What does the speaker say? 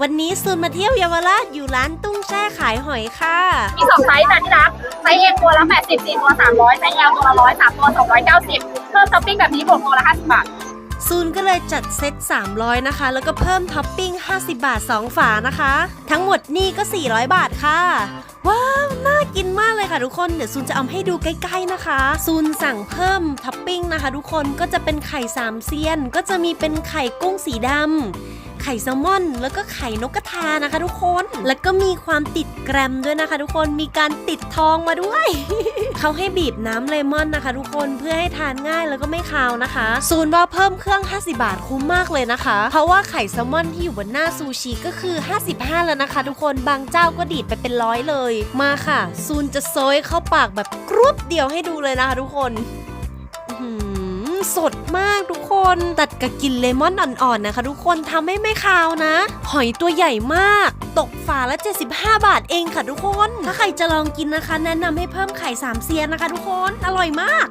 วันนี้ซูนมาเที่ยวเยาวราชอยู่ร้านตุ้งแช่ขายหอยค่ะ มีสองไซส์นะที่รัก ไซส์ M ตัวละ80 4ตัว300 ไซส์ L ตัวละ100 3ตัว 290 เพิ่มท็อปปิ้งแบบนี้บวกตัวละ50บาทซูนก็เลยจัดเซต 300 นะคะ แล้วก็เพิ่มท็อปปิ้ง 50 บาท 2 ฝานะคะ ทั้งหมดนี่ก็ 400 บาทค่ะ ว้าว น่ากินมากเลยค่ะทุกคน เดี๋ยวซูนจะเอาให้ดูใกล้ๆนะคะ ซูนสั่งเพิ่มท็อปปิ้งนะคะทุกคน ก็จะเป็นไข่สามเซียน ก็จะมีเป็นไข่กุ้งสีดำ ไข่แซลมอน แล้วก็ไข่นกกระทานะคะ ทุกคน แล้วก็มีความติดแกรมด้วยนะคะ ทุกคน มีการติดทองมาด้วย เขาให้บีบน้ำเลมอนนะคะ ทุกคน เพื่อให้ทานง่ายแล้วก็ไม่คาวนะคะ ซูนว่าเพิ่มเครื่อง 50 บาทคุ้มมากเลยนะคะ เพราะว่าไข่แซลมอนที่อยู่บนหน้าซูชิก็คือ 55 แล้วนะคะ ทุกคน บางเจ้าก็ดีดไปเป็นร้อยเลย มาค่ะ ซูนจะโซยเข้าปากแบบกรุบเดียวให้ดูเลยนะคะ ทุกคนสดมากทุก คนตัดกับกลินเลมอนอ่อนๆนะคะ ทุกคนทำให้ไม่คาวนะ หอยตัวใหญ่มาก ตกฝาละ 75 บาทเองค่ะทุกคน ถ้าใครจะลองกินนะคะ แนะนำให้เพิ่มไข่สามเซียนนะคะ ทุกคนอร่อยมาก